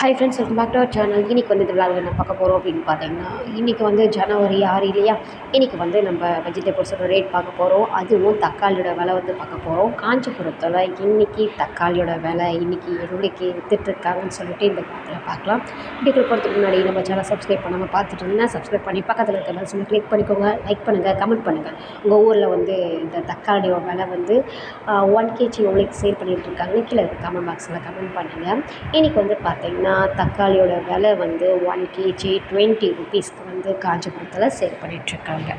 Hi friends welcome back to our channel இன்றைக்கி வந்து இந்த விழாவில் என்ன பார்க்க போகிறோம் அப்படின்னு பார்த்தீங்கன்னா இன்றைக்கி வந்து ஜனவரி ஆறு இல்லையா? இன்றைக்கி வந்து நம்ம வெஜிடபிள்ஸோட ரேட் பார்க்க போகிறோம் அதுவும் தக்காளியோட விலை வந்து பார்க்க போகிறோம் காஞ்சிபுரத்தில் இன்றைக்கி தக்காளியோட விலை இன்றைக்கி எவ்வளோக்கு விற்றுட்ருக்காங்கன்னு சொல்லிட்டு இந்த படத்தில் பார்க்கலாம். வீடியோக்குள்ள போகிறதுக்கு முன்னாடி நம்ம சேனல் சப்ஸ்கிரைப் பண்ணாமல் பார்த்துட்டு இருந்தால் சப்ஸ்கிரைப் பண்ணி பக்கத்தில் இருக்க பெல் சொல்லி கிளிக் பண்ணிக்கோங்க. லைக் பண்ணுங்கள் கமெண்ட் பண்ணுங்கள் உங்கள் ஊரில் வந்து இந்த தக்காளியோட விலை வந்து ஒன் கேஜி எவ்வளோக்கு சேல் பண்ணிகிட்டு இருக்காங்க கீழே இருக்க கமெண்ட் பாக்ஸில் கமெண்ட் பண்ணுங்கள் இன்றைக்கி வந்து பார்த்தீங்கன்னா தக்காளியோட விலை வந்து ஒன் கேஜி டுவெண்ட்டி ருபீஸ்க்கு வந்து காஞ்சிபுரத்தில் சேல் பண்ணிகிட்ருக்காங்க